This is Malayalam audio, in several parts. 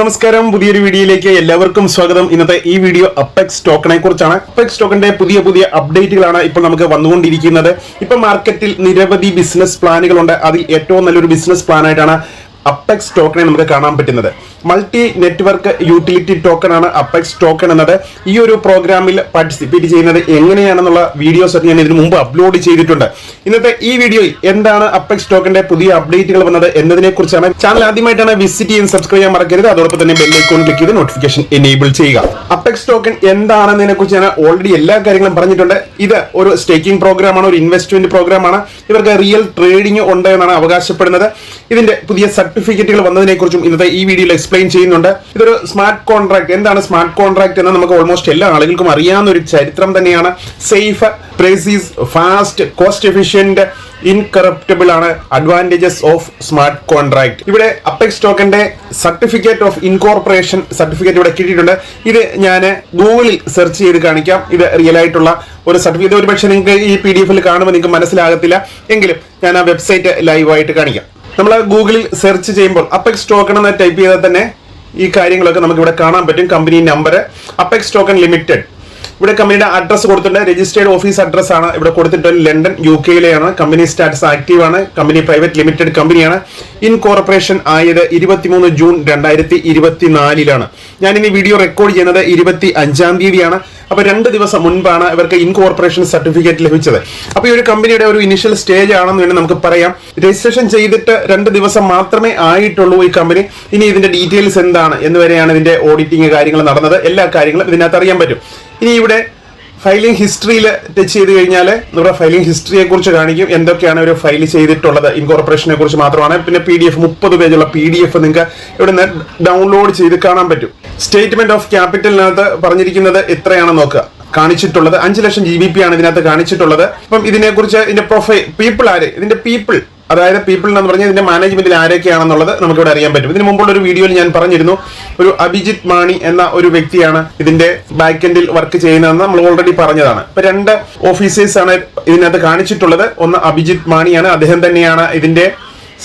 നമസ്കാരം. പുതിയൊരു വീഡിയോയിലേക്ക് എല്ലാവർക്കും സ്വാഗതം. ഇന്നത്തെ ഈ വീഡിയോ അപ്പെക്സ് ടോക്കണെ കുറിച്ചാണ്. അപ്പെക്സ് ടോക്കന്റെ പുതിയ പുതിയ അപ്ഡേറ്റുകളാണ് ഇപ്പോൾ നമുക്ക് വന്നുകൊണ്ടിരിക്കുന്നത്. ഇപ്പൊ മാർക്കറ്റിൽ നിരവധി ബിസിനസ് പ്ലാനുകളുണ്ട് അതിൽ ഏറ്റവും നല്ലൊരു ബിസിനസ് പ്ലാനായിട്ടാണ് അപ്പെക്സ് ടോക്കണെ നമുക്ക് കാണാൻ പറ്റുന്നത്. മൾട്ടി നെറ്റ്വർക്ക് യൂട്ടിലിറ്റി ടോക്കൺ ആണ് അപ്പെക്സ് ടോക്കൺ എന്നത്. ഈ ഒരു പ്രോഗ്രാമിൽ പാർട്ടിസിപ്പേറ്റ് ചെയ്യുന്നത് എങ്ങനെയാണെന്നുള്ള വീഡിയോസ് ഒക്കെ ഞാൻ ഇതിനു മുമ്പ് അപ്ലോഡ് ചെയ്തിട്ടുണ്ട്. ഇന്നത്തെ ഈ വീഡിയോയിൽ എന്താണ് അപ്പെക്സ് ടോക്കന്റെ പുതിയ അപ്ഡേറ്റുകൾ വന്നത് എന്നതിനെ കുറിച്ചാണ് ചാനൽ ആദ്യമായിട്ടാണ് വിസിറ്റ് ചെയ്യാൻ സബ്സ്ക്രൈബ് ചെയ്യാൻ മറക്കരുത്. അതോടൊപ്പം തന്നെ ബെല്ലൈക്കോൺ ക്ലിക്ക് ചെയ്ത് നോട്ടിഫിക്കേഷൻ എനേബിൾ ചെയ്യുക. അപ്പെക്സ് ടോക്കൺ എന്താണെന്നതിനെ കുറിച്ച് ഞാൻ ഓൾറെഡി എല്ലാ കാര്യങ്ങളും പറഞ്ഞിട്ടുണ്ട്. ഇത് ഒരു സ്റ്റേക്കിംഗ് പ്രോഗ്രാമാണ് ഒരു ഇൻവെസ്റ്റ്മെന്റ് പ്രോഗ്രാമാണ് ഇവർക്ക് റിയൽ ട്രേഡിംഗ് ഉണ്ട് എന്നാണ് അവകാശപ്പെടുന്നത്. ഇതിന്റെ പുതിയ സർട്ടിഫിക്കറ്റുകൾ വന്നതിനെ കുറിച്ചും ഇന്നത്തെ ഈ വീഡിയോയിൽ എക്സ്പ്ലെയിൻ ചെയ്യുന്നുണ്ട്. ഇതൊരു സ്മാർട്ട് കോൺട്രാക്ട് എന്താണ് സ്മാർട്ട് കോൺട്രാക്ട് എന്ന് നമുക്ക് ഓൾമോസ്റ്റ് എല്ലാ ആളുകൾക്കും അറിയാവുന്ന ഒരു ചരിത്രം തന്നെയാണ്. Safe precise fast cost efficient incorruptible ആണ് അഡ്വാന്റേജസ് ഓഫ് സ്മാർട്ട് കോൺട്രാക്ട് ഇവിടെ അപ്പെക്സ് ടോക്കന്റെ സർട്ടിഫിക്കറ്റ് ഓഫ് ഇൻകോർപ്പറേഷൻ സർട്ടിഫിക്കറ്റ് ഇവിടെ കിട്ടിയിട്ടുണ്ട്. ഇത് ഞാൻ ഗൂഗിളിൽ സെർച്ച് ചെയ്ത് കാണിക്കാം. ഇത് റിയൽ ആയിട്ടുള്ള ഒരു സർട്ടിഫിക്കറ്റ് ഒരു പക്ഷേ നിങ്ങൾക്ക് ഈ പി ഡി എഫിൽ കാണുമ്പോൾ നിങ്ങൾക്ക് മനസ്സിലാകത്തില്ല. എങ്കിലും ഞാൻ ആ വെബ്സൈറ്റ് ലൈവായിട്ട് കാണിക്കാം. നമ്മൾ ഗൂഗിളിൽ സെർച്ച് ചെയ്യുമ്പോൾ അപ്പെക്സ് ടോക്കൺ എന്ന് ടൈപ്പ് ചെയ്താൽ തന്നെ ഈ കാര്യങ്ങളൊക്കെ നമുക്ക് ഇവിടെ കാണാൻ പറ്റും. Company number apex token limited ഇവിടെ കമ്പനിയുടെ അഡ്രസ്സ് കൊടുത്തിട്ടുണ്ട്. രജിസ്റ്റേർഡ് ഓഫീസ് അഡ്രസ് ആണ് ഇവിടെ കൊടുത്തിട്ടുണ്ട് ലണ്ടൻ യു കെയിലെയാണ് കമ്പനി സ്റ്റാറ്റസ് ആക്റ്റീവ് ആണ്. കമ്പനി പ്രൈവറ്റ് ലിമിറ്റഡ് കമ്പനിയാണ് ഇൻകോർപ്പറേഷൻ ആയത് ഇരുപത്തിമൂന്ന് ജൂൺ രണ്ടായിരത്തി ഇരുപത്തിനാലിലാണ്. ഞാൻ ഇനി വീഡിയോ റെക്കോർഡ് ചെയ്യുന്നത് ഇരുപത്തി അഞ്ചാം തീയതിയാണ്. അപ്പൊ രണ്ട് ദിവസം മുൻപാണ് ഇവർക്ക് ഇൻകോർപ്പറേഷൻ സർട്ടിഫിക്കറ്റ് ലഭിച്ചത്. അപ്പൊ ഈ ഒരു കമ്പനിയുടെ ഒരു ഇനിഷ്യൽ സ്റ്റേജ് ആണെന്ന് വേണ്ടി നമുക്ക് പറയാം. രജിസ്ട്രേഷൻ ചെയ്തിട്ട് രണ്ട് ദിവസം മാത്രമേ ആയിട്ടുള്ളൂ ഈ കമ്പനി ഇനി ഇതിന്റെ ഡീറ്റെയിൽസ് എന്താണ് എന്ന് വരെയാണ് ഇതിന്റെ ഓഡിറ്റിംഗ് കാര്യങ്ങൾ നടന്നത്. എല്ലാ കാര്യങ്ങളും ഇതിനകത്ത് അറിയാൻ പറ്റും. ഇനി ഇവിടെ ഫയലിംഗ് ഹിസ്റ്ററിയിൽ ടച്ച് ചെയ്ത് കഴിഞ്ഞാൽ നമ്മുടെ ഫയലിംഗ് ഹിസ്റ്ററിയെ കുറിച്ച് കാണിക്കും എന്തൊക്കെയാണ് ഒരു ഫയൽ ചെയ്തിട്ടുള്ളത് ഇൻകോർപ്പറേഷനെ കുറിച്ച് മാത്രമാണ്. പിന്നെ പി ഡി എഫ് മുപ്പത് പേജുള്ള പി ഡി എഫ് നിങ്ങൾക്ക് ഇവിടെ നിന്ന് ഡൗൺലോഡ് ചെയ്ത് കാണാൻ പറ്റും. സ്റ്റേറ്റ്മെന്റ് ഓഫ് ക്യാപിറ്റലിനകത്ത് പറഞ്ഞിരിക്കുന്നത് എത്രയാണെന്ന് നോക്കുക? കാണിച്ചിട്ടുള്ളത് അഞ്ച് ലക്ഷം ജി ബി പി ആണ് ഇതിനകത്ത് കാണിച്ചിട്ടുള്ളത്. അപ്പം ഇതിനെക്കുറിച്ച് ഇതിന്റെ പ്രൊഫൈൽ പീപ്പിൾ ആര്? ഇതിന്റെ പീപ്പിൾ അതായത് പീപ്പിൾ എന്ന് പറഞ്ഞാൽ ഇതിന്റെ മാനേജ്മെന്റിൽ ആരൊക്കെയാണെന്നുള്ളത് നമുക്കിവിടെ അറിയാൻ പറ്റും. ഇതിന് മുമ്പുള്ള ഒരു വീഡിയോയിൽ ഞാൻ പറഞ്ഞിരുന്നു. ഒരു അഭിജിത് മാണി എന്ന ഒരു വ്യക്തിയാണ് ഇതിന്റെ ബാക്ക് എൻഡിൽ വർക്ക് ചെയ്യുന്നതെന്ന് നമ്മൾ ഓൾറെഡി പറഞ്ഞതാണ്. ഇപ്പൊ രണ്ട് ഓഫീസേഴ്സ് ആണ് ഇതിനകത്ത് കാണിച്ചിട്ടുള്ളത്. ഒന്ന് അഭിജിത് മാണിയാണ്. അദ്ദേഹം തന്നെയാണ് ഇതിന്റെ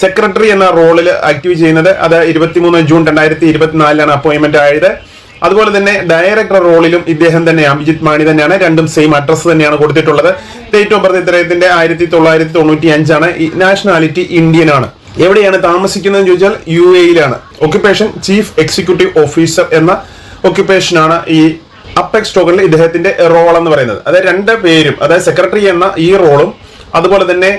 സെക്രട്ടറി എന്ന റോളിൽ ആക്റ്റീവ് ചെയ്യുന്നത്. അത് ഇരുപത്തിമൂന്ന് ജൂൺ രണ്ടായിരത്തി ഇരുപത്തിനാലിലാണ് അപ്പോയിന്റ്മെന്റ് ആയത്. അതുപോലെ തന്നെ ഡയറക്ടർ റോളിലും ഇദ്ദേഹം തന്നെ അഭിജിത് മാണി തന്നെയാണ്. രണ്ടും സെയിം അഡ്രസ് തന്നെയാണ് കൊടുത്തിട്ടുള്ളത്. തേറ്റ് ഒമ്പത് ഇത്രയത്തിന്റെ ആയിരത്തി തൊള്ളായിരത്തി തൊണ്ണൂറ്റി അഞ്ചാണ് നാഷണാലിറ്റി ഇന്ത്യൻ ആണ്. എവിടെയാണ് താമസിക്കുന്നതെന്ന് ചോദിച്ചാൽ യു എയിലാണ്. ഒക്യുപ്പേഷൻ ചീഫ് എക്സിക്യൂട്ടീവ് ഓഫീസർ എന്ന ഒക്യുപ്പേഷനാണ് ഈ അപ്പെക്സ് ടോക്കണിൽ ഇദ്ദേഹത്തിന്റെ റോൾ എന്ന് പറയുന്നത്. അതായത് രണ്ട് പേരും അതായത് സെക്രട്ടറി എന്ന ഈ റോളും അതുപോലെ തന്നെ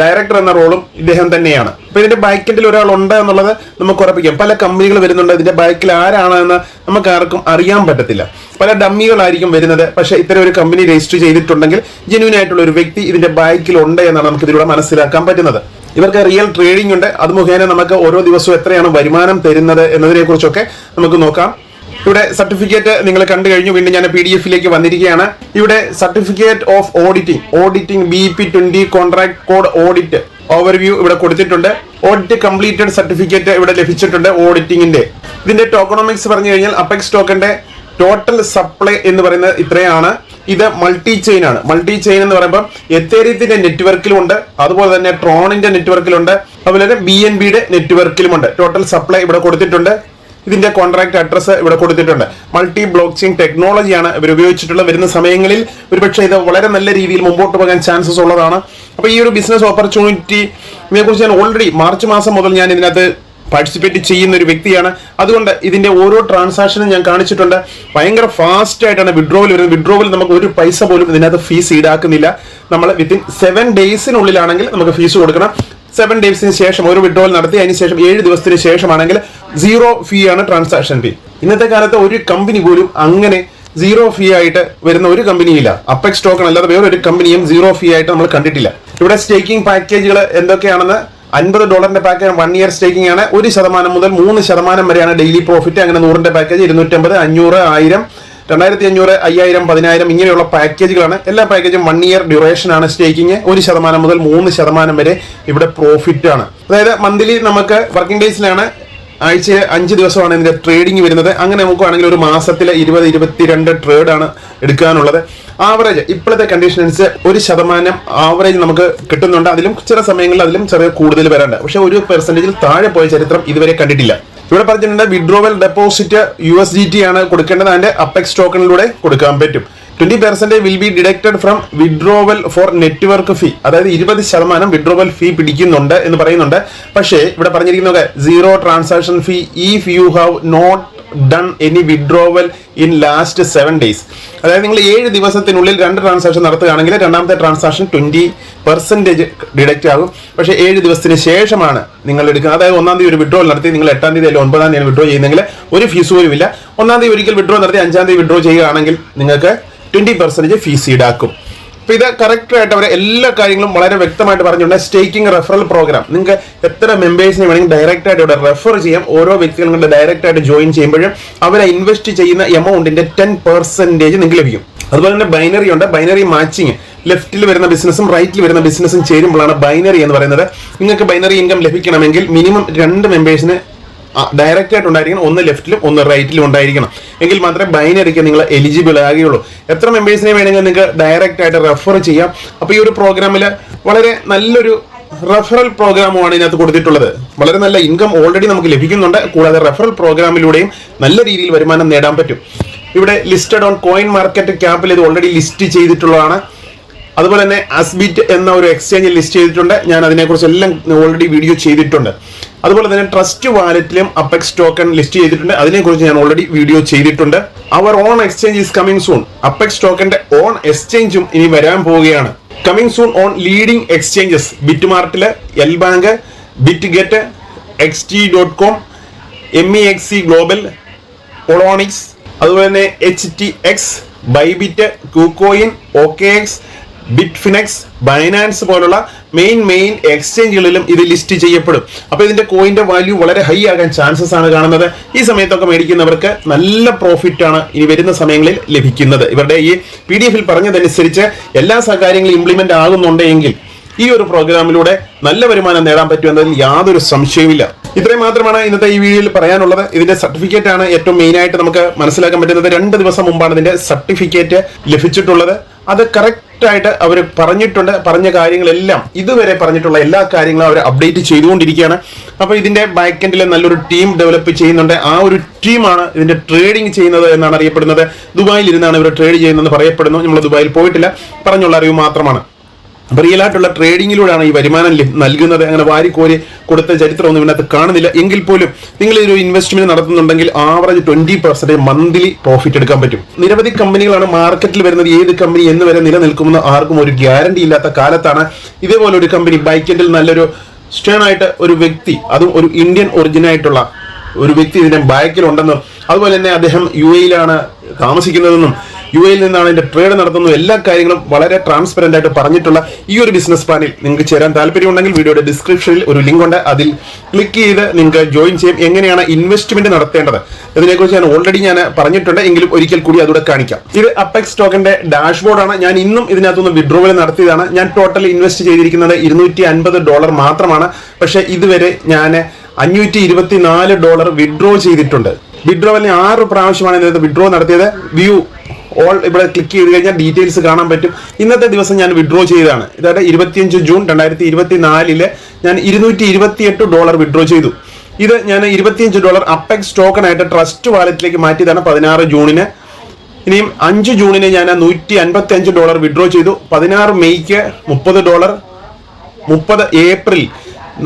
ഡയറക്ടർ എന്ന റോളും ഇദ്ദേഹം തന്നെയാണ്. ഇപ്പൊ ഇതിന്റെ ബാക്കിൽ ഒരാൾ ഉണ്ട് എന്നുള്ളത് നമുക്ക് ഉറപ്പിക്കാം. പല കമ്പനികൾ വരുന്നുണ്ട്. ഇതിന്റെ ബാക്കിൽ ആരാണ് എന്ന് നമുക്ക് ആർക്കും അറിയാൻ പറ്റത്തില്ല. പല ഡമ്മികളായിരിക്കും വരുന്നത്. പക്ഷെ ഇത്തരം ഒരു കമ്പനി രജിസ്റ്റർ ചെയ്തിട്ടുണ്ടെങ്കിൽ ജെന്യൂൻ ആയിട്ടുള്ള ഒരു വ്യക്തി ഇതിന്റെ ബാക്കിൽ ഉണ്ട് എന്നാണ് നമുക്ക് ഇതിലൂടെ മനസ്സിലാക്കാൻ പറ്റുന്നത്. ഇവർക്ക് റിയൽ ട്രേഡിംഗ് ഉണ്ട്. അത് മുഖേന നമുക്ക് ഓരോ ദിവസവും എത്രയാണ് വരുമാനം തരുന്നത് എന്നതിനെ കുറിച്ചൊക്കെ നമുക്ക് നോക്കാം. ഇവിടെ സർട്ടിഫിക്കറ്റ് നിങ്ങൾ കണ്ടു കഴിഞ്ഞു. വീണ്ടും ഞാൻ പി ഡി എഫിലേക്ക് വന്നിരിക്കുകയാണ്. ഇവിടെ certificate of auditing. Auditing B P twenty contract code audit overview ഇവിടെ കൊടുത്തിട്ടുണ്ട്. ഓഡിറ്റ് കംപ്ലീറ്റഡ് സർട്ടിഫിക്കറ്റ് ഇവിടെ ലഭിച്ചിട്ടുണ്ട് ഓഡിറ്റിംഗിന്റെ ഇതിന്റെ ടോക്കണോമിക്സ് പറഞ്ഞു കഴിഞ്ഞാൽ അപ്പെക്സ് ടോക്കന്റെ ടോട്ടൽ സപ്ലൈ എന്ന് പറയുന്നത് ഇത്രയാണ്. ഇത് മൾട്ടി ചെയിൻ ആണ്. മൾട്ടി ചെയിൻ എന്ന് പറയുമ്പോൾ എത്തേരിയത്തിന്റെ നെറ്റ്വർക്കിലുമുണ്ട് അതുപോലെ തന്നെ ട്രോണിന്റെ നെറ്റ്വർക്കിലുണ്ട് അതുപോലെ തന്നെ ബി എൻ ബിയുടെ നെറ്റ്വർക്കിലുമുണ്ട് ടോട്ടൽ സപ്ലൈ ഇവിടെ കൊടുത്തിട്ടുണ്ട്. ഇതിന്റെ കോൺട്രാക്ട് അഡ്രസ് ഇവിടെ കൊടുത്തിട്ടുണ്ട്. മൾട്ടി ബ്ലോക്ക് ചെയിൻ ടെക്നോളജിയാണ് ഇവർ ഉപയോഗിച്ചിട്ടുള്ള വരുന്ന സമയങ്ങളിൽ ഒരുപക്ഷെ ഇത് വളരെ നല്ല രീതിയിൽ മുമ്പോട്ട് പോകാൻ ചാൻസസ് ഉള്ളതാണ്. അപ്പോൾ ഈ ഒരു ബിസിനസ് ഓപ്പർച്യൂണിറ്റി ഇതിനെക്കുറിച്ച് ഞാൻ ഓൾറെഡി മാർച്ച് മാസം മുതൽ ഞാൻ ഇതിനകത്ത് പാർട്ടിസിപ്പേറ്റ് ചെയ്യുന്ന ഒരു വ്യക്തിയാണ്. അതുകൊണ്ട് ഇതിന്റെ ഓരോ ട്രാൻസാക്ഷനും ഞാൻ കാണിച്ചിട്ടുണ്ട്. ഭയങ്കര ഫാസ്റ്റ് ആയിട്ടാണ് വിഡ്രോവൽ വരുന്നത്. വിഡ്രോവൽ നമുക്ക് ഒരു പൈസ പോലും ഇതിനകത്ത് ഫീസ് ഈടാക്കുന്നില്ല. നമ്മൾ വിത്തിൻ സെവൻ ഡേയ്സിനുള്ളിലാണെങ്കിൽ നമുക്ക് ഫീസ് കൊടുക്കണം. സെവൻ ഡേയ്സിന് ശേഷം ഒരു വിഡ്രോവൽ നടത്തി അതിന് ശേഷം ഏഴ് ദിവസത്തിന് ശേഷമാണെങ്കിൽ സീറോ ഫീ ആണ് ട്രാൻസാക്ഷൻ ഫീ ഇന്നത്തെ കാലത്ത് ഒരു കമ്പനി പോലും അങ്ങനെ സീറോ ഫീ ആയിട്ട് വരുന്ന ഒരു കമ്പനിയില്ല അപ്പെക്സ് ടോക്കൺ അല്ലാതെ വേറൊരു കമ്പനിയും സീറോ ഫീ ആയിട്ട് നമ്മൾ കണ്ടിട്ടില്ല. ഇവിടെ സ്റ്റേക്കിംഗ് പാക്കേജുകൾ എന്തൊക്കെയാണെന്ന്? അൻപത് ഡോളറിന്റെ പാക്കേജ് വൺ ഇയർ സ്റ്റേക്കിംഗ് ആണ്. ഒരു ശതമാനം മുതൽ മൂന്ന് ശതമാനം വരെയാണ് ഡെയിലി പ്രോഫിറ്റ് അങ്ങനെ നൂറിന്റെ പാക്കേജ് ഇരുന്നൂറ്റമ്പത് അഞ്ഞൂറ് ആയിരം. രണ്ടായിരത്തി അഞ്ഞൂറ് അയ്യായിരം പതിനായിരം ഇങ്ങനെയുള്ള പാക്കേജുകളാണ്. എല്ലാ പാക്കേജും വൺ ഇയർ ഡ്യൂറേഷൻ ആണ് സ്റ്റേക്കിങ് ഒരു ശതമാനം മുതൽ മൂന്ന് ശതമാനം വരെ ഇവിടെ പ്രോഫിറ്റ് ആണ്. അതായത് മന്ത്ലി നമുക്ക് വർക്കിംഗ് ഡേയ്സിലാണ് ആഴ്ച അഞ്ച് ദിവസമാണ് ഇതിന്റെ ട്രേഡിംഗ് വരുന്നത്. അങ്ങനെ നോക്കുകയാണെങ്കിൽ ഒരു മാസത്തിലെ ഇരുപത് ഇരുപത്തിരണ്ട് ട്രേഡ് ആണ് എടുക്കാനുള്ളത്. ആവറേജ് ഇപ്പോഴത്തെ കണ്ടീഷൻ അനുസരിച്ച് ഒരു ശതമാനം ആവറേജ് നമുക്ക് കിട്ടുന്നുണ്ട്. അതിലും ചില സമയങ്ങളിൽ അതിലും ചെറിയ കൂടുതൽ വരാണ്ട് പക്ഷെ ഒരു പെർസെന്റേജിൽ താഴെ പോയ ചരിത്രം ഇതുവരെ കണ്ടിട്ടില്ല. ഇവിടെ പറഞ്ഞിട്ടുണ്ട് withdrawal deposit U S D T ആണ് കൊടുക്കേണ്ടത്. അതിന്റെ അപ്പെക്സ് ടോക്കണിലൂടെ കൊടുക്കാൻ പറ്റും. Twenty percentage will be deducted from withdrawal for network fee അതായത് ഇരുപത് ശതമാനം വിഡ്രോവൽ ഫീ പിടിക്കുന്നുണ്ട് എന്ന് പറയുന്നുണ്ട്. പക്ഷേ ഇവിടെ പറഞ്ഞിരിക്കുന്നത് zero transaction fee if you have not done any withdrawal in last seven days അതായത് നിങ്ങൾ ഏഴ് ദിവസത്തിനുള്ളിൽ രണ്ട് ട്രാൻസാക്ഷൻ നടത്തുകയാണെങ്കിൽ രണ്ടാമത്തെ ട്രാൻസാക്ഷൻ ട്വന്റി പെർസെന്റേജ് ഡിഡക്റ്റ് ആകും. പക്ഷേ ഏഴ് ദിവസത്തിന് ശേഷമാണ് നിങ്ങൾ എടുക്കുന്നത്. അതായത് ഒന്നാം തീയതി ഒരു വിഡ്രോ നടത്തി നിങ്ങൾ എട്ടാം തീയതി അല്ലെങ്കിൽ ഒൻപതാം തീയതി വിഡ്രോ ചെയ്യുന്നെങ്കിൽ ഒരു ഫീസ് പോലും ഇല്ല. ഒന്നാം തീയതി ഒരിക്കൽ വിഡ്രോ നടത്തി അഞ്ചാം തീയതി വിഡ്രോ ചെയ്യുകയാണെങ്കിൽ നിങ്ങൾക്ക് ട്വന്റി പെർസെന്റേജ് ഫീസ് ഈടാക്കും അപ്പൊ ഇത് കറക്റ്റ് ആയിട്ട് അവർ എല്ലാ കാര്യങ്ങളും വളരെ വ്യക്തമായിട്ട് പറഞ്ഞിട്ടുണ്ട്. സ്റ്റേക്കിംഗ് റെഫറൽ പ്രോഗ്രാം നിങ്ങൾക്ക് എത്ര മെമ്പേഴ്സിനെ വേണമെങ്കിൽ ഡയറക്റ്റ് ആയിട്ട് ഇവിടെ റെഫർ ചെയ്യാം. ഓരോ വ്യക്തികളും കൊണ്ട് ഡയറക്റ്റ് ആയിട്ട് ജോയിൻ ചെയ്യുമ്പോഴും അവരെ ഇൻവെസ്റ്റ് ചെയ്യുന്ന എമൗണ്ടിന്റെ ടെൻ പെർസെന്റേജ് നിങ്ങൾക്ക് ലഭിക്കും. അതുപോലെ തന്നെ ബൈനറി ഉണ്ട്. ബൈനറി മാച്ചിങ് ലെഫ്റ്റിൽ വരുന്ന ബിസിനസ്സും റൈറ്റിൽ വരുന്ന ബിസിനസ്സും ചേരുമ്പോഴാണ് ബൈനറി എന്ന് പറയുന്നത്. നിങ്ങൾക്ക് ബൈനറി ഇൻകം ലഭിക്കണമെങ്കിൽ മിനിമം രണ്ട് മെമ്പേഴ്സിന് ഡയറക്റ്റ് ആയിട്ട് ഉണ്ടായിരിക്കണം. ഒന്ന് ലെഫ്റ്റിലും ഒന്ന് റൈറ്റിലും ഉണ്ടായിരിക്കണം. എങ്കിൽ മാത്രമേ ബൈനറിക്ക് നിങ്ങൾ എലിജിബിൾ ആകുകയുള്ളൂ. എത്ര മെമ്പേഴ്സിനെ വേണമെങ്കിൽ നിങ്ങൾക്ക് ഡയറക്റ്റ് ആയിട്ട് റെഫർ ചെയ്യാം. അപ്പോൾ ഈ ഒരു പ്രോഗ്രാമിൽ വളരെ നല്ലൊരു റെഫറൽ പ്രോഗ്രാമുമാണ് ഇതിനകത്ത് കൊടുത്തിട്ടുള്ളത്. വളരെ നല്ല ഇൻകം ഓൾറെഡി നമുക്ക് ലഭിക്കുന്നുണ്ട്. കൂടാതെ റെഫറൽ പ്രോഗ്രാമിലൂടെയും നല്ല രീതിയിൽ വരുമാനം നേടാൻ പറ്റും. ഇവിടെ ലിസ്റ്റഡ് ഓൺ കോയിൻ മാർക്കറ്റ് ക്യാപ്പിൽ ഇത് ഓൾറെഡി ലിസ്റ്റ് ചെയ്തിട്ടുള്ളതാണ്. അതുപോലെ തന്നെ അസ്ബിറ്റ് എന്ന ഒരു എക്സ്ചേഞ്ച് ലിസ്റ്റ് ചെയ്തിട്ടുണ്ട്. ഞാൻ അതിനെക്കുറിച്ച് എല്ലാം ഓൾറെഡി വീഡിയോ ചെയ്തിട്ടുണ്ട്. അതുപോലെ തന്നെ ട്രസ്റ്റ് വാലറ്റിലും അപ്പെക്സ് ടോക്കൺ ലിസ്റ്റ് ചെയ്തിട്ടുണ്ട്. അതിനെക്കുറിച്ച് ഞാൻ ഓൾറെഡി വീഡിയോ ചെയ്തിട്ടുണ്ട്. അവർ own exchange is coming soon Apex ടോക്കന്റെ on എക്സ്ചേഞ്ചും ഇനി വരാൻ പോവുകയാണ്. Coming soon on leading exchanges bit മാർട്ടിൽ LBank Bitget X T dot com M E X C global ഒളോണിക്സ് അതുപോലെ തന്നെ H T X Bybit KuCoin OKX Bitfinex Binance പോലുള്ള മെയിൻ മെയിൻ എക്സ്ചേഞ്ചുകളിലും ഇത് ലിസ്റ്റ് ചെയ്യപ്പെടും. അപ്പോൾ ഇതിന്റെ കോയിന്റെ വാല്യൂ വളരെ ഹൈ ആകാൻ ചാൻസസ് ആണ് കാണുന്നത്. ഈ സമയത്തൊക്കെ മേടിക്കുന്നവർക്ക് നല്ല പ്രോഫിറ്റ് ആണ് ഇനി വരുന്ന സമയങ്ങളിൽ ലഭിക്കുന്നത്. ഇവരുടെ ഈ പി ഡി എഫിൽ പറഞ്ഞതനുസരിച്ച് എല്ലാ സഹകാര്യങ്ങളും ഇംപ്ലിമെന്റ് ആകുന്നുണ്ടെങ്കിൽ ഈ ഒരു പ്രോഗ്രാമിലൂടെ നല്ല വരുമാനം നേടാൻ പറ്റുമെന്നതിൽ യാതൊരു സംശയവുമില്ല. ഇത്രയും മാത്രമാണ് ഇന്നത്തെ ഈ വീഡിയോയിൽ പറയാനുള്ളത്. ഇതിന്റെ സർട്ടിഫിക്കറ്റ് ആണ് ഏറ്റവും മെയിനായിട്ട് നമുക്ക് മനസ്സിലാക്കാൻ പറ്റുന്നത്. രണ്ട് ദിവസം മുമ്പാണ് ഇതിന്റെ സർട്ടിഫിക്കറ്റ് ലഭിച്ചിട്ടുള്ളത്. അത് കറക്റ്റ് ആയിട്ട് അവർ പറഞ്ഞിട്ടുണ്ട് പറഞ്ഞ കാര്യങ്ങളെല്ലാം ഇതുവരെ പറഞ്ഞിട്ടുള്ള എല്ലാ കാര്യങ്ങളും അവർ അപ്ഡേറ്റ് ചെയ്തുകൊണ്ടിരിക്കുകയാണ്. അപ്പോൾ ഇതിന്റെ ബാക്ക് എൻഡിൽ നല്ലൊരു ടീം ഡെവലപ്പ് ചെയ്യുന്നുണ്ട്. ആ ഒരു ടീമാണ് ഇതിന്റെ ട്രേഡിംഗ് ചെയ്യുന്നത് എന്നാണ് അറിയപ്പെടുന്നത്. ദുബായിൽ ഇരുന്നാണ് ഇവർ ട്രേഡ് ചെയ്യുന്നതെന്ന് പറയപ്പെടുന്നു. നമ്മൾ ദുബായിൽ പോയിട്ടില്ല. പറഞ്ഞുള്ള അറിവ് മാത്രമാണ്. റിയൽ ആയിട്ടുള്ള ട്രേഡിങ്ങിലൂടെയാണ് ഈ വരുമാനം നൽകുന്നത്. അങ്ങനെ വാരിക്കോരി കൊടുത്ത ചരിത്രമൊന്നും ഇതിനകത്ത് കാണുന്നില്ല. എങ്കിൽ പോലും നിങ്ങൾ ഒരു investment നടത്തുന്നുണ്ടെങ്കിൽ average twenty percentage monthly profit എടുക്കാൻ പറ്റും. നിരവധി കമ്പനികളാണ് മാർക്കറ്റിൽ വരുന്നത്. ഏത് കമ്പനി എന്ന് വരെ നിലനിൽക്കുമെന്ന് ആർക്കും ഒരു ഗ്യാരണ്ടി ഇല്ലാത്ത കാലത്താണ് ഇതേപോലെ ഒരു കമ്പനി ബൈക്കിൽ നല്ലൊരു സ്റ്റേൺ ആയിട്ട് ഒരു വ്യക്തി അതും ഒരു ഇന്ത്യൻ ഒറിജിൻ ആയിട്ടുള്ള ഒരു വ്യക്തി ഇതിന്റെ ബാക്കിലുണ്ടെന്നും അതുപോലെ തന്നെ അദ്ദേഹം യു എയിലാണ് താമസിക്കുന്നതെന്നും യു എയിൽ നിന്നാണ് എന്റെ ട്രേഡ് നടത്തുന്നത് എല്ലാ കാര്യങ്ങളും വളരെ ട്രാൻസ്പെറന്റ് ആയിട്ട് പറഞ്ഞിട്ടുള്ള ഈ ഒരു ബിസിനസ് പ്ലാനിൽ നിങ്ങൾക്ക് ചേരാൻ താല്പര്യമുണ്ടെങ്കിൽ വീഡിയോയുടെ ഡിസ്ക്രിപ്ഷനിൽ ഒരു ലിങ്ക് ഉണ്ട്. അതിൽ ക്ലിക്ക് ചെയ്ത് നിങ്ങൾക്ക് ജോയിൻ ചെയ്യും. എങ്ങനെയാണ് ഇൻവെസ്റ്റ്മെന്റ് നടത്തേണ്ടത്? ഇതിനെക്കുറിച്ച് ഞാൻ ഓൾറെഡി ഞാൻ പറഞ്ഞിട്ടുണ്ട്. എങ്കിലും ഒരിക്കൽ കൂടി അതുകൂടെ കാണിക്കാം. ഇത് അപ്പെക്സ് സ്റ്റോക്കിന്റെ ഡാഷ്ബോർഡ് ആണ്. ഞാൻ ഇന്നും ഇതിനകത്തുനിന്ന് വിഡ്രോവൽ നടത്തിയതാണ്. ഞാൻ ടോട്ടൽ ഇൻവെസ്റ്റ് ചെയ്തിരിക്കുന്നത് ഇരുന്നൂറ്റി അൻപത് ഡോളർ മാത്രമാണ്. പക്ഷേ ഇതുവരെ ഞാൻ അഞ്ഞൂറ്റി ഇരുപത്തിനാല് ഡോളർ വിഡ്രോ ചെയ്തിട്ടുണ്ട് വിഡ്രോവലിന് ആറ് പ്രാവശ്യമാണ് ഇതിനകത്ത് വിഡ്രോ നടത്തിയത്. വ്യൂ ഓൾ ഇവിടെ ക്ലിക്ക് ചെയ്ത് കഴിഞ്ഞാൽ ഡീറ്റെയിൽസ് കാണാൻ പറ്റും. ഇന്നത്തെ ദിവസം ഞാൻ വിഡ്രോ ചെയ്തതാണ്. ഇതായത് ഇരുപത്തിയഞ്ച് ജൂൺ രണ്ടായിരത്തി ഇരുപത്തി നാലിൽ ഞാൻ ഇരുന്നൂറ്റി ഇരുപത്തിയെട്ട് ഡോളർ വിഡ്രോ ചെയ്തു. ഇത് ഞാൻ ഇരുപത്തിയഞ്ച് ഡോളർ അപ്പെക്സ് ടോക്കൺ ആയിട്ട് ട്രസ്റ്റ് വാലറ്റിലേക്ക് മാറ്റിയതാണ് പതിനാറ് ജൂണിന്. ഇനിയും അഞ്ച് ജൂണിന് ഞാൻ നൂറ്റി അൻപത്തി അഞ്ച് ഡോളർ വിഡ്രോ ചെയ്തു. പതിനാറ് മെയ്ക്ക് മുപ്പത് ഡോളർ മുപ്പത് ഏപ്രിൽ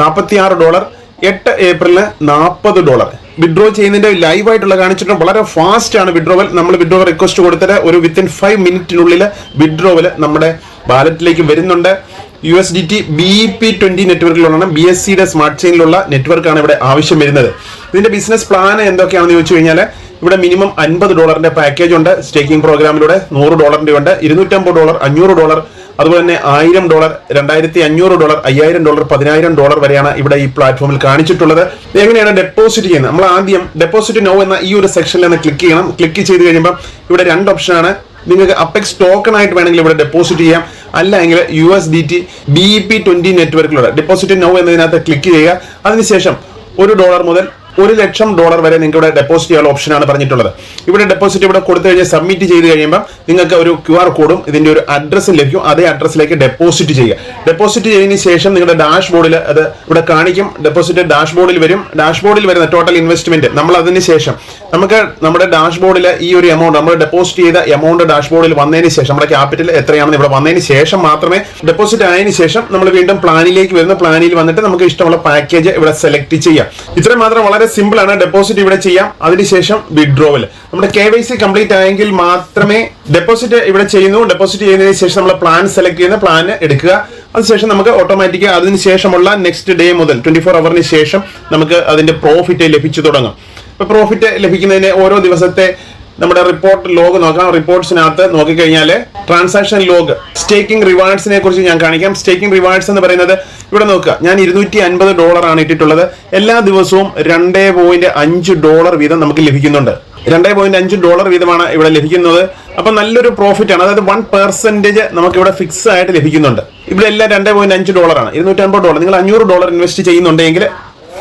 നാൽപ്പത്തി ആറ് ഡോളർ എട്ട് ഏപ്രിലിന് നാൽപ്പത് ഡോളർ. വിഡ്രോ ചെയ്യുന്നതിന്റെ ലൈവ് ആയിട്ടുള്ള കാണിച്ചിട്ട് വളരെ ഫാസ്റ്റ് ആണ് വിഡ്രോവൽ. നമ്മൾ വിഡ്രോവൽ റിക്വസ്റ്റ് കൊടുത്തിട്ട് ഒരു വിത്തിൻ ഫൈവ് മിനിറ്റിനുള്ളിൽ വിഡ്രോവൽ നമ്മുടെ ബാലറ്റിലേക്ക് വരുന്നുണ്ട്. U S D T B P twenty നെറ്റ്വർക്കിലുള്ള B S സിയുടെ സ്മാർട്ട് ചെയിനിലുള്ള നെറ്റ്വർക്കാണ് ഇവിടെ ആവശ്യം വരുന്നത്. ഇതിന്റെ ബിസിനസ് പ്ലാൻ എന്തൊക്കെയാണെന്ന് ചോദിച്ചു കഴിഞ്ഞാൽ ഇവിടെ മിനിമം അൻപത് ഡോളറിന്റെ പാക്കേജ് ഉണ്ട്. സ്റ്റേക്കിംഗ് പ്രോഗ്രാമിലൂടെ നൂറ് ഡോളറിന്റെ ഉണ്ട്. ഇരുന്നൂറ്റമ്പത് ഡോളർ അഞ്ഞൂറ് ഡോളർ അതുപോലെ തന്നെ ആയിരം ഡോളർ രണ്ടായിരത്തി അഞ്ഞൂറ് ഡോളർ അയ്യായിരം ഡോളർ പതിനായിരം ഡോളർ വരെയാണ് ഇവിടെ ഈ പ്ലാറ്റ്ഫോമിൽ കാണിച്ചിട്ടുള്ളത്. എങ്ങനെയാണ് ഡെപ്പോസിറ്റ് ചെയ്യുന്നത്? നമ്മൾ ആദ്യം ഡെപ്പോസിറ്റ് നോ എന്ന ഈ ഒരു സെക്ഷനിൽ നിന്ന് ക്ലിക്ക് ചെയ്യണം. ക്ലിക്ക് ചെയ്ത് കഴിയുമ്പോൾ ഇവിടെ രണ്ട് ഓപ്ഷനാണ് നിങ്ങൾക്ക് അപ്പെക്സ് ടോക്കൺ ആയിട്ട് വേണമെങ്കിൽ ഇവിടെ ഡെപ്പോസിറ്റ് ചെയ്യാം. അല്ലെങ്കിൽ U S D T B P twenty നെറ്റ്വർക്കിലൂടെ deposit no എന്നതിനകത്ത് ക്ലിക്ക് ചെയ്യുക. അതിനുശേഷം ഒരു ഡോളർ മുതൽ ഒരു ലക്ഷം ഡോളർ വരെ നിങ്ങൾക്ക് ഇവിടെ ഡെപ്പോസിറ്റ് ചെയ്യാനുള്ള ഓപ്ഷനാണ് പറഞ്ഞിട്ടുള്ളത്. ഇവിടെ ഡെപ്പോസിറ്റ് ഇവിടെ കൊടുത്തു കഴിഞ്ഞാൽ സബ്മിറ്റ് ചെയ്ത് കഴിയുമ്പോൾ നിങ്ങൾക്ക് ഒരു ക്യു ആർ കോഡും ഇതിന്റെ ഒരു അഡ്രസ്സും ലഭിക്കും. അതേ അഡ്രസ്സിലേക്ക് ഡെപ്പോസിറ്റ് ചെയ്യുക. ഡെപ്പോസിറ്റ് ചെയ്തതിന് ശേഷം നിങ്ങളുടെ ഡാഷ് ബോർഡിൽ അത് ഇവിടെ കാണിക്കും. ഡെപ്പോസിറ്റ് ഡാഷ് ബോർഡിൽ വരും. ഡാഷ് ബോർഡിൽ വരുന്ന ടോട്ടൽ ഇൻവെസ്റ്റ്മെന്റ് നമ്മൾ അതിന് ശേഷം നമുക്ക് നമ്മുടെ ഡാഷ് ബോർഡിൽ ഈ ഒരു എമൗണ്ട് നമ്മൾ ഡെപ്പോസിറ്റ് ചെയ്ത എമൗണ്ട് ഡാഷ് ബോർഡിൽ വന്നതിന് ശേഷം നമ്മുടെ ക്യാപിറ്റൽ എത്രയാണെന്ന് ഇവിടെ വന്നതിന് ശേഷം മാത്രമേ ഡെപ്പോസിറ്റ് ആയതിനു ശേഷം നമ്മൾ വീണ്ടും പ്ലാനിലേക്ക് വരുന്ന പ്ലാനിൽ വന്നിട്ട് നമുക്ക് ഇഷ്ടമുള്ള പാക്കേജ് ഇവിടെ സെലക്ട് ചെയ്യാം. ഇത്രയും മാത്രം വളരെ സിമ്പിൾ ആണ്. ഡെപ്പോസിറ്റ് ഇവിടെ ചെയ്യാം. അതിനുശേഷം വിഡ്രോവൽ നമ്മുടെ കെ വൈ സി കംപ്ലീറ്റ് ആയെങ്കിൽ മാത്രമേ ഡെപ്പോസിറ്റ് ഇവിടെ ചെയ്യുന്നു. ഡെപ്പോസിറ്റ് ചെയ്യുന്നതിന് ശേഷം നമ്മൾ പ്ലാൻ സെലക്ട് ചെയ്യുന്ന പ്ലാൻ എടുക്കുക. അതിനുശേഷം നമുക്ക് ഓട്ടോമാറ്റിക് അതിന് ശേഷമുള്ള നെക്സ്റ്റ് ഡേ മുതൽ ട്വന്റി ഫോർ അവറിന് ശേഷം നമുക്ക് അതിന്റെ പ്രോഫിറ്റ് ലഭിച്ചു തുടങ്ങും. ഇപ്പൊ പ്രോഫിറ്റ് ലഭിക്കുന്നതിന് ഓരോ ദിവസത്തെ നമ്മുടെ റിപ്പോർട്ട് ലോഗ് നോക്കാം. റിപ്പോർട്ട്സിനകത്ത് നോക്കിക്കഴിഞ്ഞാൽ ട്രാൻസാക്ഷൻ ലോഗ് സ്റ്റേക്കിംഗ് റിവാർഡ്സിനെ കുറിച്ച് ഞാൻ കാണിക്കാം. സ്റ്റേക്കിംഗ് റിവാർഡ്സ് എന്ന് പറയുന്നത് ഇവിടെ നോക്കുക. ഞാൻ ഇരുന്നൂറ്റി അൻപത് ഡോളർ ആണ് ഇട്ടിട്ടുള്ളത്. എല്ലാ ദിവസവും രണ്ടേ പോയിന്റ് അഞ്ച് ഡോളർ വീതം നമുക്ക് ലഭിക്കുന്നുണ്ട്. രണ്ടേ പോയിന്റ് അഞ്ച് ഡോളർ വീതമാണ് ഇവിടെ ലഭിക്കുന്നത്. അപ്പൊ നല്ലൊരു പ്രോഫിറ്റ് ആണ്. അതായത് വൺ പെർസെന്റേജ് നമുക്ക് ഇവിടെ ഫിക്സ് ആയിട്ട് ലഭിക്കുന്നുണ്ട്. ഇവിടെ എല്ലാം രണ്ടേ പോയിന്റ് അഞ്ച് ഡോളറാണ് ഇരുന്നൂറ്റി അൻപത് ഡോളർ നിങ്ങൾ അഞ്ഞൂറ് ഡോളർ ഇൻവെസ്റ്റ് ചെയ്യുന്നുണ്ടെങ്കിൽ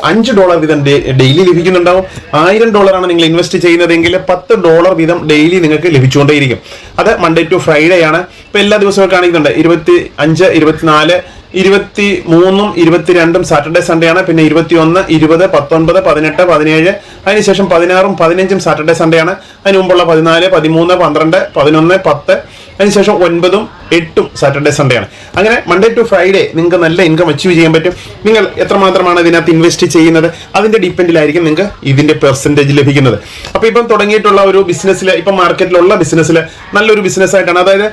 അഞ്ച് ഡോളർ വീതം ഡെയിലി ലഭിക്കുന്നുണ്ടാവും. ആയിരം ആണ് നിങ്ങൾ ഇൻവെസ്റ്റ് ചെയ്യുന്നതെങ്കിൽ പത്ത് ഡോളർ വീതം ഡെയിലി നിങ്ങൾക്ക് ലഭിച്ചുകൊണ്ടേയിരിക്കും. അത് മൺഡേ ടു ഫ്രൈഡേ ആണ്. ഇപ്പൊ എല്ലാ ദിവസവും കാണിക്കുന്നുണ്ട് ഇരുപത്തി അഞ്ച് ഇരുപത്തിനാല് ഇരുപത്തി മൂന്നും ഇരുപത്തിരണ്ടും സാറ്റർഡേ സൺഡേ ആണ് പിന്നെ ഇരുപത്തി ഒന്ന് ഇരുപത് പത്തൊൻപത് പതിനെട്ട് പതിനേഴ് അതിനുശേഷം പതിനാറും പതിനഞ്ചും സാറ്റർഡേ സൺഡേ ആണ് അതിന് മുമ്പുള്ള പതിനാല് പതിമൂന്ന് പന്ത്രണ്ട് പതിനൊന്ന് പത്ത് അതിനുശേഷം ഒൻപതും എട്ടും സാറ്റർഡേ സൺഡേ ആണ് അങ്ങനെ മൺഡേ ടു ഫ്രൈഡേ നിങ്ങൾക്ക് നല്ല ഇൻകം അച്ചീവ് ചെയ്യാൻ പറ്റും. നിങ്ങൾ എത്രമാത്രമാണ് ഇതിനകത്ത് ഇൻവെസ്റ്റ് ചെയ്യുന്നത്? അതിന്റെ ഡിപ്പെൻഡിലായിരിക്കും നിങ്ങൾക്ക് ഇതിന്റെ പെർസെന്റേജ് ലഭിക്കുന്നത്. അപ്പോൾ ഇപ്പം തുടങ്ങിയിട്ടുള്ള ഒരു ബിസിനസ്സിൽ ഇപ്പം മാർക്കറ്റിലുള്ള ബിസിനസ്സിൽ നല്ലൊരു ബിസിനസ്സായിട്ടാണ് അതായത്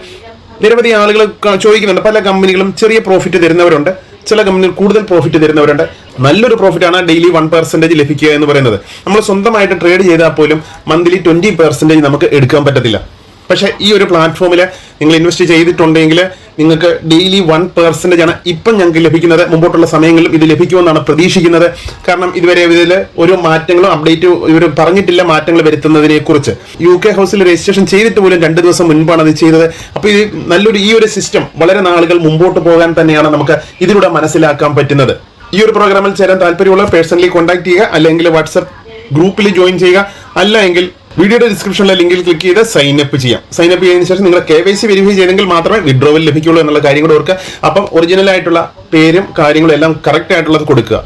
നിരവധി ആളുകൾ ചോദിക്കുന്നുണ്ട്. പല കമ്പനികളും ചെറിയ പ്രോഫിറ്റ് തരുന്നവരുണ്ട്. ചില കമ്പനികൾ കൂടുതൽ പ്രോഫിറ്റ് തരുന്നവരുണ്ട്. നല്ലൊരു പ്രോഫിറ്റ് ആണ് ഡെയിലി വൺ പെർസെന്റേജ് ലഭിക്കുക എന്ന് പറയുന്നത്. നമ്മൾ സ്വന്തമായിട്ട് ട്രേഡ് ചെയ്താൽ പോലും മന്ത്ലി ട്വന്റി പെർസെന്റേജ് നമുക്ക് എടുക്കാൻ പറ്റത്തില്ല. പക്ഷേ ഈ ഒരു പ്ലാറ്റ്ഫോമിൽ നിങ്ങൾ ഇൻവെസ്റ്റ് ചെയ്തിട്ടുണ്ടെങ്കിൽ നിങ്ങൾക്ക് ഡെയിലി വൺ പെർസെന്റേജ് ആണ് ഇപ്പം ഞങ്ങൾക്ക് ലഭിക്കുന്നത്. മുമ്പോട്ടുള്ള സമയങ്ങളിലും ഇത് ലഭിക്കുമെന്നാണ് പ്രതീക്ഷിക്കുന്നത്. കാരണം ഇതുവരെ ഇതിൽ ഒരു മാറ്റങ്ങളും അപ്ഡേറ്റ് ഇവർ പറഞ്ഞിട്ടില്ല മാറ്റങ്ങൾ വരുത്തുന്നതിനെ കുറിച്ച് യു കെ ഹൗസിൽ രജിസ്ട്രേഷൻ ചെയ്തിട്ട് പോലും രണ്ട് ദിവസം മുൻപാണ് അത് ചെയ്തത്. അപ്പോൾ ഇത് നല്ലൊരു ഈ ഒരു സിസ്റ്റം വളരെ നാളുകൾ മുമ്പോട്ട് പോകാൻ തന്നെയാണ് നമുക്ക് ഇതിലൂടെ മനസ്സിലാക്കാൻ പറ്റുന്നത്. ഈ ഒരു പ്രോഗ്രാമിൽ ചേരാൻ താല്പര്യമുള്ള പേഴ്സണലി കോൺടാക്ട് ചെയ്യുക അല്ലെങ്കിൽ വാട്സപ്പ് ഗ്രൂപ്പിൽ ജോയിൻ ചെയ്യുക. അല്ല എങ്കിൽ വീഡിയോയുടെ ഡിസ്ക്രിപ്ഷനിലെ ലിങ്കിൽ ക്ലിക്ക് ചെയ്ത് സൈൻ അപ്പ് ചെയ്യാം. സൈൻ അപ്പ് ചെയ്തതിനു ശേഷം നിങ്ങൾ കെ വൈ സി വെരിഫൈ ചെയ്തെങ്കിൽ മാത്രമേ വിഡ്രോവൽ ലഭിക്കുള്ളൂ എന്നുള്ള കാര്യം കൂടെ ഓർക്കുക. അപ്പം ഒറിജിനൽ ആയിട്ടുള്ള പേരും കാര്യങ്ങളും എല്ലാം കറക്റ്റ് ആയിട്ടുള്ളത് കൊടുക്കുക.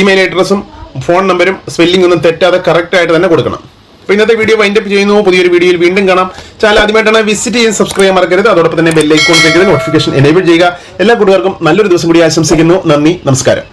ഇമെയിൽ അഡ്രസ്സും ഫോൺ നമ്പരും സ്പെല്ലിംഗ് ഒന്നും തെറ്റാതെ കറക്റ്റ് ആയിട്ട് തന്നെ കൊടുക്കണം. അപ്പോൾ ഇന്നത്തെ വീഡിയോ വൈൻഡപ്പ് ചെയ്യുന്നു. പുതിയൊരു വീഡിയോയിൽ വീണ്ടും കാണാം. ചാനൽ ആദ്യമായിട്ടാണ് വിസിറ്റ് ചെയ്ത് സബ്സ്ക്രൈബ് ചെയ്യാൻ മറക്കരുത്. അതോടൊപ്പം തന്നെ ബെല്ലൈക്കോൺ ചെയ്ത് നോട്ടിഫിക്കേഷൻ എനേബിൾ ചെയ്യുക. എല്ലാ കൂട്ടുകാർക്കും നല്ലൊരു ദിവസം കൂടി ആശംസിക്കുന്നു. നന്ദി നമസ്കാരം.